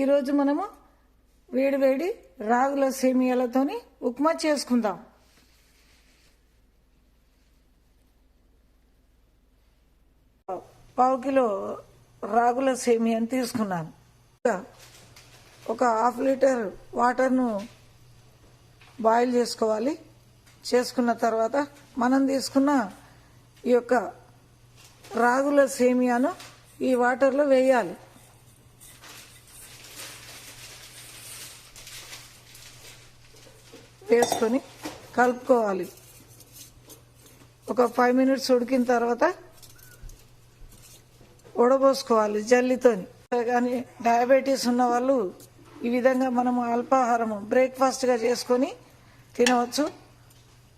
ఈరోజు మనము వేడి వేడి రాగుల సేమియాలతోని ఉప్మా చేసుకుందాం. పావు కిలో రాగుల సేమియాని తీసుకున్నాను. ఇంకా ఒక హాఫ్ లీటర్ వాటర్ను బాయిల్ చేసుకోవాలి. చేసుకున్న తర్వాత మనం తీసుకున్న ఈ యొక్క రాగుల సేమియాను ఈ వాటర్లో వేయాలి. వేసుకొని కలుపుకోవాలి. ఒక ఫైవ్ మినిట్స్ ఉడికిన తర్వాత ఉడబోసుకోవాలి జల్లితోని. కానీ డయాబెటీస్ ఉన్న వాళ్ళు ఈ విధంగా మనం అల్పాహారము బ్రేక్ఫాస్ట్గా చేసుకొని తినవచ్చు.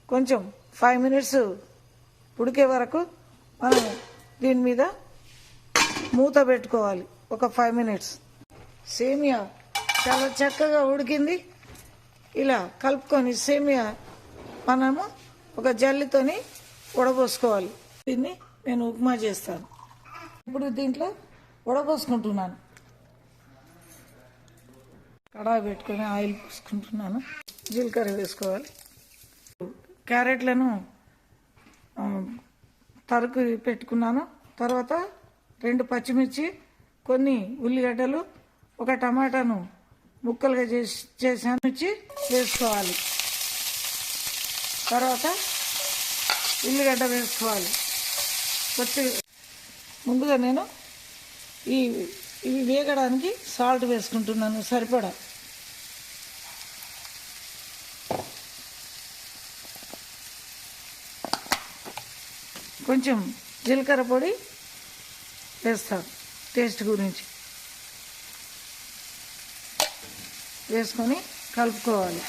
కొంచెం ఫైవ్ మినిట్స్ ఉడికే వరకు మనం దీని మీద మూత పెట్టుకోవాలి. ఒక ఫైవ్ మినిట్స్ సేమియా చాలా చక్కగా ఉడికింది. ఇలా కలుపుకొని సేమియా మనము ఒక జల్లితోని ఉడబోసుకోవాలి దీన్ని నేను ఉప్మా చేస్తాను. ఇప్పుడు దీంట్లో ఉడబోసుకుంటున్నాను కడాయి పెట్టుకొని ఆయిల్ పోసుకుంటున్నాను. జీలకర్ర వేసుకోవాలి. క్యారెట్లను తరుకు పెట్టుకున్నాను. తర్వాత రెండు పచ్చిమిర్చి కొన్ని ఉల్లిగడ్డలు ఒక టమాటాను ముక్కలుగా చేసి చేసాను మిర్చి వేసుకోవాలి. తర్వాత ఉల్లిగడ్డ వేసుకోవాలి. కొద్ది ముందుగా నేను ఈ ఇవి వేగడానికి సాల్ట్ వేసుకుంటున్నాను సరిపడా. కొంచెం జీలకర్ర పొడి వేస్తాను టేస్ట్ గురించి. వేసుకొని కలుపుకోవాలి.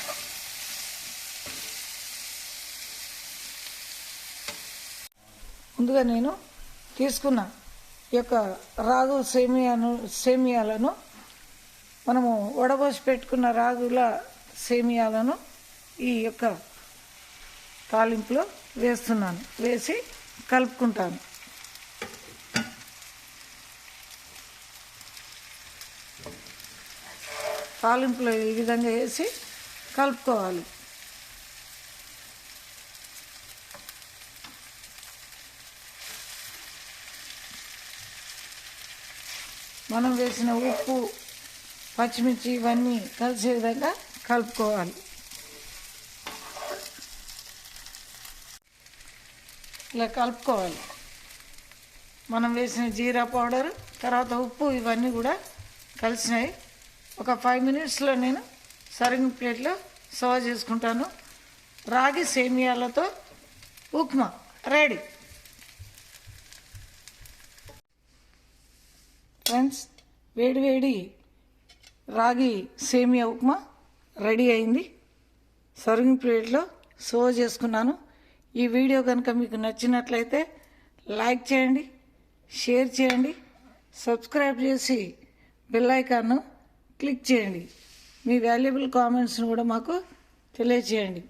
ముందుగా నేను తీసుకున్న ఈ యొక్క రాగు సేమియాను సేమియాలను మనము వడబోసి పెట్టుకున్న రాగుల సేమియాలను ఈ యొక్క తాలింపులో వేస్తున్నాను. వేసి కలుపుకుంటాను. తాలింపులో ఈ విధంగా వేసి కలుపుకోవాలి. మనం వేసిన ఉప్పు పచ్చిమిర్చి ఇవన్నీ కలిసే విధంగా కలుపుకోవాలి. ఇలా కలుపుకోవాలి. మనం వేసిన జీరా పౌడర్ తర్వాత ఉప్పు ఇవన్నీ కూడా కలిసినాయి. ఒక ఫైవ్ మినిట్స్లో నేను సర్వింగ్ ప్లేట్లో సర్వ్ చేసుకుంటాను. రాగి సేమియాలతో ఉప్మా రెడీ. ఫ్రెండ్స్ వేడి వేడి రాగి సేమియా ఉప్మా రెడీ అయింది. సర్వింగ్ ప్లేట్లో సర్వ్ చేసుకున్నాను. ఈ వీడియో కనుక మీకు నచ్చినట్లయితే లైక్ చేయండి షేర్ చేయండి సబ్స్క్రైబ్ చేసి బెల్ ఐకాన్ను క్లిక్ చేయండి. మీ వాల్యుబుల్ కామెంట్స్ను కూడా మాకు తెలియచేయండి